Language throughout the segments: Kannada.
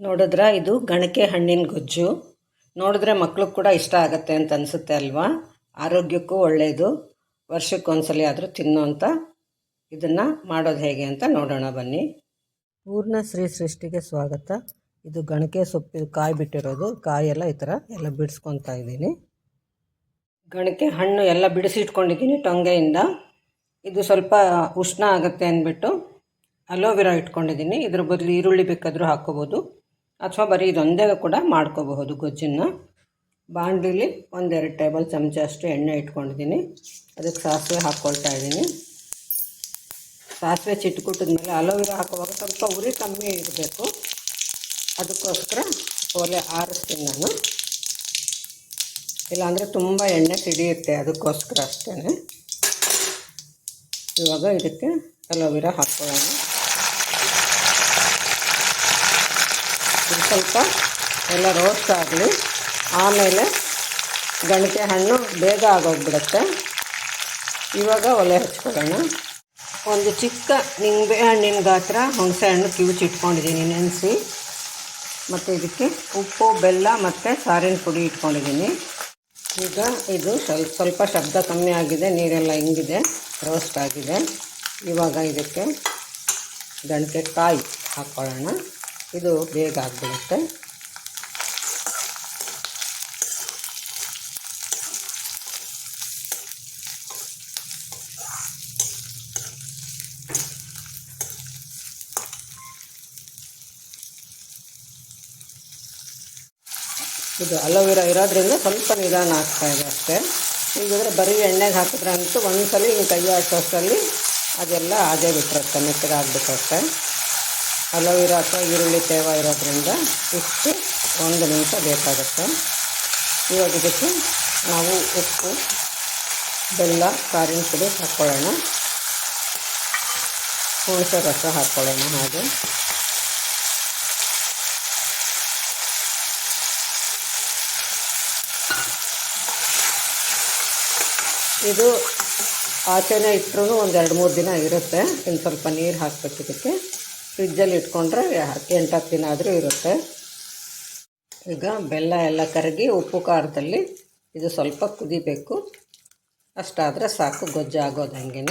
ನೋಡಿದ್ರ ಇದು ಗಣಕೆ ಹಣ್ಣಿನ ಗೊಜ್ಜು. ನೋಡಿದ್ರೆ ಮಕ್ಳಿಗೆ ಕೂಡ ಇಷ್ಟ ಆಗುತ್ತೆ ಅಂತ ಅನಿಸುತ್ತೆ ಅಲ್ವಾ? ಆರೋಗ್ಯಕ್ಕೂ ಒಳ್ಳೆಯದು ವರ್ಷಕ್ಕೊಂದ್ಸಲಿ ಆದರೂ ತಿನ್ನುವಂಥ ಇದನ್ನು ಮಾಡೋದು ಹೇಗೆ ಅಂತ ನೋಡೋಣ ಬನ್ನಿ. ಪೂರ್ಣ ಶ್ರೀ ಸೃಷ್ಟಿಗೆ ಸ್ವಾಗತ. ಇದು ಗಣಕೆ ಸೊಪ್ಪು ಕಾಯಿ ಬಿಟ್ಟಿರೋದು. ಕಾಯೆಲ್ಲ ಈ ಥರ ಎಲ್ಲ ಬಿಡಿಸ್ಕೊತಾ ಇದ್ದೀನಿ. ಗಣಕೆ ಹಣ್ಣು ಎಲ್ಲ ಬಿಡಿಸಿ ಇಟ್ಕೊಂಡಿದ್ದೀನಿ ಟೊಂಗೆಯಿಂದ. ಇದು ಸ್ವಲ್ಪ ಉಷ್ಣ ಆಗುತ್ತೆ ಅಂದ್ಬಿಟ್ಟು ಅಲೋವೆರಾ ಇಟ್ಕೊಂಡಿದ್ದೀನಿ. ಇದ್ರ ಬದಲು ಈರುಳ್ಳಿ ಬೇಕಾದರೂ ಹಾಕ್ಕೋಬೋದು. ಅಥವಾ ಬರೀ ಇದೊಂದೇ ಕೂಡ ಮಾಡ್ಕೋಬಹುದು ಗೊಜ್ಜನ್ನು. ಬಾಣಲಿಲಿ ಒಂದೆರಡು ಟೇಬಲ್ ಚಮಚ ಅಷ್ಟು ಎಣ್ಣೆ ಇಟ್ಕೊಂಡಿದ್ದೀನಿ. ಅದಕ್ಕೆ ಸಾಸಿವೆ ಹಾಕ್ಕೊಳ್ತಾ ಇದ್ದೀನಿ. ಸಾಸಿವೆ ಚಿಟ್ಕುಟ್ಟಿದ್ಮೇಲೆ ಅಲೋವೆರಾ ಹಾಕುವಾಗ ಸ್ವಲ್ಪ ಉರಿ ಕಮ್ಮಿ ಇರಬೇಕು ಅದಕ್ಕೋಸ್ಕರ ಒಲೆ ಆರಿಸ್ತೀನಿ ನಾನು. ಇಲ್ಲಾಂದರೆ ತುಂಬ ಎಣ್ಣೆ ತಿಡಿಯುತ್ತೆ ಅದಕ್ಕೋಸ್ಕರ ಅಷ್ಟೇ ಇವಾಗ ಇದಕ್ಕೆ ಅಲೋವೆರಾ ಹಾಕ್ಕೊಳ್ಳೋಣ. ಇದು ಸ್ವಲ್ಪ ಎಲ್ಲ ರೋಸ್ಟ್ ಆಗಲಿ. ಆಮೇಲೆ ಗಣಕೆ ಹಣ್ಣು ಬೇಗ ಆಗೋಗ್ಬಿಡುತ್ತೆ. ಇವಾಗ ಒಲೆ ಹಚ್ಕೊಳ್ಳೋಣ. ಒಂದು ಚಿಕ್ಕ ನಿಂಬೆ ಹಣ್ಣಿನ ಗಾತ್ರ, ಹುಣಸೆ ಹಣ್ಣು ಕಿವುಚಿಟ್ಕೊಂಡಿದ್ದೀನಿ ನೆನೆಸಿ. ಮತ್ತು ಇದಕ್ಕೆ ಉಪ್ಪು, ಬೆಲ್ಲ ಮತ್ತು ಸಾರಿನ ಪುಡಿ ಇಟ್ಕೊಂಡಿದ್ದೀನಿ. ಈಗ ಇದು ಸ್ವಲ್ಪ ಸ್ವಲ್ಪ ಶಬ್ದ ಕಮ್ಮಿ ಆಗಿದೆ, ನೀರೆಲ್ಲ ಹಿಂಗಿದೆ ರೋಸ್ಟ್ ಆಗಿದೆ. ಇವಾಗ ಇದಕ್ಕೆ ಗಣಕೆ ಕಾಯಿ ಹಾಕ್ಕೊಳ್ಳೋಣ. ಇದು ಬೇಗ ಆಗಿಬಿಡುತ್ತೆ. ಇದು ಅಲೋವೆರಾ ಇರೋದ್ರಿಂದ ಸ್ವಲ್ಪ ನಿಧಾನ ಆಗ್ತಾ ಇದೆ ಅಷ್ಟೇ. ಈಗಾದರೆ ಬರೀ ಎಣ್ಣೆಗೆ ಹಾಕಿದ್ರೆ ಅಂತೂ ಒಂದು ಸಲ ಹಿಂಗೆ ಕೈ ಹಾಕೋಷ್ಟರಲ್ಲಿ ಅದೆಲ್ಲ ಅದೇ ಬಿಟ್ಟಿರುತ್ತೆ ಮೆತ್ತಗಾಗ್ಬಿಟ್ಟಿರುತ್ತೆ ಅಲೋವೆರಾ ಅಥವಾ ಈರುಳ್ಳಿ, ತೇವ ಇರೋದ್ರಿಂದ ಇಷ್ಟು ಒಂದು ನಿಮಿಷ ಬೇಕಾಗುತ್ತೆ. ಇವಾಗ ಇದಕ್ಕೆ ನಾವು ಉಪ್ಪು, ಬೆಲ್ಲ, ಕಾರಿನ ಪುಡಿ ಹಾಕ್ಕೊಳ್ಳೋಣ ಹುಣಸೆ ರಸ ಹಾಕ್ಕೊಳ್ಳೋಣ ಹಾಗೆ. ಇದು ಆಚೆನೇ ಇಟ್ಟರು ಒಂದು ಎರಡು ಮೂರು ದಿನ ಇರುತ್ತೆ. ಇನ್ನು ಸ್ವಲ್ಪ ನೀರು ಹಾಕ್ಬೇಕು ಫ್ರಿಜ್ಜಲ್ಲಿ ಇಟ್ಕೊಂಡ್ರೆ ಎಂಟು ಹತ್ತು ದಿನ ಆದರೂ ಇರುತ್ತೆ. ಈಗ ಬೆಲ್ಲ ಎಲ್ಲ ಕರಗಿ ಉಪ್ಪು ಖಾರದಲ್ಲಿ ಇದು ಸ್ವಲ್ಪ ಕುದಿಬೇಕು. ಅಷ್ಟಾದರೆ ಸಾಕು, ಗೊಜ್ಜು ಆಗೋದು ಹಂಗೇ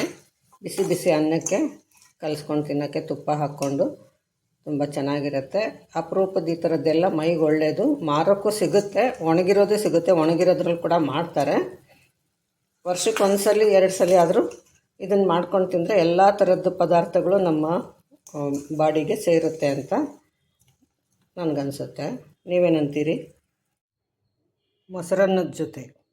ಬಿಸಿ ಬಿಸಿ ಅನ್ನಕ್ಕೆ ಕಲಿಸ್ಕೊಂಡು ತಿನ್ನೋಕ್ಕೆ ತುಪ್ಪ ಹಾಕ್ಕೊಂಡು ತುಂಬ ಚೆನ್ನಾಗಿರುತ್ತೆ. ಅಪರೂಪದ ಈ ಥರದ್ದೆಲ್ಲ ಮೈಗೆ ಒಳ್ಳೆಯದು ಮಾರೋಕ್ಕೂ ಸಿಗುತ್ತೆ, ಒಣಗಿರೋದು ಸಿಗುತ್ತೆ, ಒಣಗಿರೋದ್ರಲ್ಲಿ ಕೂಡ ಮಾಡ್ತಾರೆ. ವರ್ಷಕ್ಕೆ ಒಂದು ಸಲ ಎರಡು ಸಲ ಆದರೂ ಇದನ್ನು ಮಾಡ್ಕೊಂಡು ತಿಂದರೆ ಎಲ್ಲ ಥರದ್ದು ಪದಾರ್ಥಗಳು ನಮ್ಮ ಬಾಡಿಗೆ ಸೇರುತ್ತೆ ಅಂತ ನನಗನ್ಸುತ್ತೆ. ನೀವೇನಂತೀರಿ? ಮೊಸರನ್ನದ ಜೊತೆ.